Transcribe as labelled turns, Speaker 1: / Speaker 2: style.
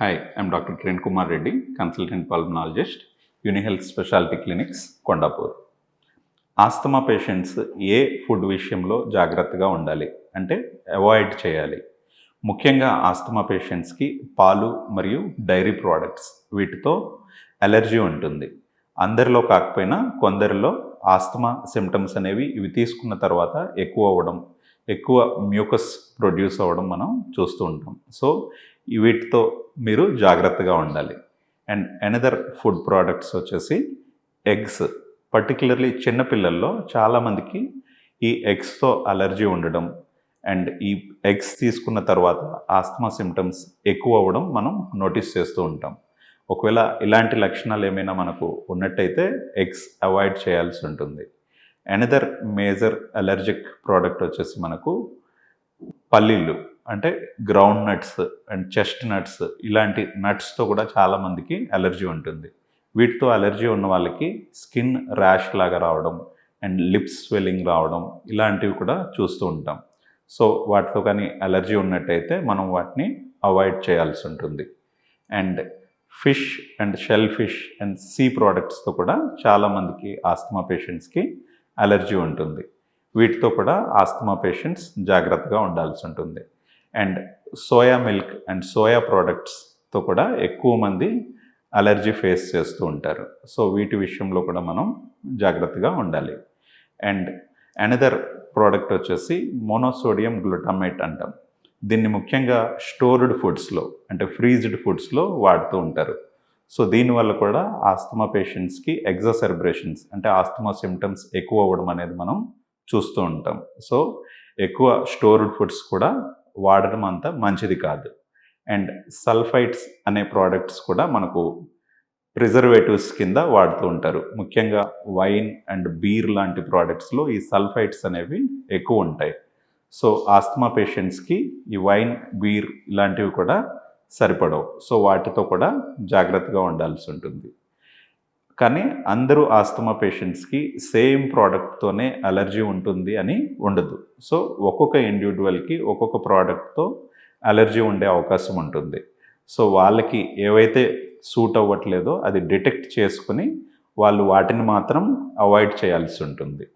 Speaker 1: Hi I'm doctor Kiran Kumar Reddy consultant pulmonologist UniHealth speciality clinics Kondapur asthma patients A food విషయంలో జాగ్రత్తగా ఉండాలి? అంటే avoid చేయాలి. ముఖ్యంగా ఆస్తమా పేషెంట్స్కి పాలు మరియు డైరీ ప్రోడక్ట్స్ వీటితో అలర్జీ ఉంటుంది. అందరిలో కాకపోయినా కొందరిలో ఆస్తమా సిమ్టమ్స్ అనేవి ఇవి తీసుకున్న తర్వాత ఎక్కువ అవ్వడం ఎక్కువ మ్యూకస్ ప్రొడ్యూస్ అవ్వడం మనం చూస్తూ ఉంటాం. సో వీటితో మీరు జాగ్రత్తగా ఉండాలి. అండ్ ఎనదర్ ఫుడ్ ప్రోడక్ట్స్ వచ్చేసి ఎగ్స్ పర్టికులర్లీ చిన్నపిల్లల్లో చాలామందికి ఈ ఎగ్స్తో అలర్జీ ఉండడం అండ్ ఈ ఎగ్స్ తీసుకున్న తర్వాత ఆస్తమా సిమ్టమ్స్ ఎక్కువ అవ్వడం మనం నోటీస్ చేస్తూ ఉంటాం. ఒకవేళ ఇలాంటి లక్షణాలు ఏమైనా మనకు ఉన్నట్టయితే ఎగ్స్ అవాయిడ్ చేయాల్సి ఉంటుంది. అనదర్ మేజర్ అలర్జిక్ ప్రోడక్ట్ వచ్చేసి మనకు పల్లీలు. అంటే ground nuts and chest nuts ఇలాంటి నట్స్తో కూడా చాలామందికి అలర్జీ ఉంటుంది. వీటితో అలర్జీ ఉన్న వాళ్ళకి స్కిన్ ర్యాష్ లాగా రావడం అండ్ లిప్స్ స్వెల్లింగ్ రావడం ఇలాంటివి కూడా చూస్తూ ఉంటాం. సో వాటితో కానీ అలర్జీ ఉన్నట్టయితే మనం వాటిని అవాయిడ్ చేయాల్సి ఉంటుంది. And fish and shellfish and sea ప్రోడక్ట్స్తో కూడా చాలామందికి ఆస్తమా పేషెంట్స్కి అలర్జీ ఉంటుంది. వీటితో కూడా ఆస్తమా పేషెంట్స్ జాగ్రత్తగా ఉండాల్సి ఉంటుంది. And soya milk and soya ప్రోడక్ట్స్తో కూడా ఎక్కువ మంది అలర్జీ ఫేస్ చేస్తూ ఉంటారు. సో వీటి విషయంలో కూడా మనం జాగ్రత్తగా ఉండాలి. అండ్ అనదర్ ప్రోడక్ట్ వచ్చేసి మోనోసోడియం గ్లూటామేట్ అంటాం. దీన్ని ముఖ్యంగా స్టోర్డ్ ఫుడ్స్లో అంటే ఫ్రీజ్డ్ ఫుడ్స్లో వాడుతూ ఉంటారు. సో దీనివల్ల కూడా ఆస్తమా పేషెంట్స్కి ఎగ్జాసెర్బ్రేషన్స్ అంటే ఆస్తమా సిమ్టమ్స్ ఎక్కువ అవ్వడం అనేది మనం చూస్తూ ఉంటాం. సో ఎక్కువ స్టోర్డ్ ఫుడ్స్ కూడా వాడడం అంత మంచిది కాదు. అండ్ సల్ఫైట్స్ అనే ప్రోడక్ట్స్ కూడా మనకు ప్రిజర్వేటివ్స్ కింద వాడుతూ ఉంటారు. ముఖ్యంగా వైన్ అండ్ బీర్ లాంటి ప్రోడక్ట్స్లో ఈ సల్ఫైట్స్ అనేవి ఎక్కువ ఉంటాయి. సో ఆస్తమా పేషెంట్స్కి ఈ వైన్ బీర్ ఇలాంటివి కూడా సరిపడవు. సో వాటితో కూడా జాగ్రత్తగా ఉండాల్సి ఉంటుంది. కానీ అందరూ ఆస్తమా పేషెంట్స్కి సేమ్ ప్రోడక్ట్తోనే అలర్జీ ఉంటుంది అని ఉండదు. సో ఒక్కొక్క ఇండివిజువల్కి ఒక్కొక్క ప్రోడక్ట్తో అలర్జీ ఉండే అవకాశం ఉంటుంది. సో వాళ్ళకి ఏవైతే సూట్ అవ్వట్లేదో అది డిటెక్ట్ చేసుకుని వాళ్ళు వాటిని మాత్రం అవాయిడ్ చేయాల్సి ఉంటుంది.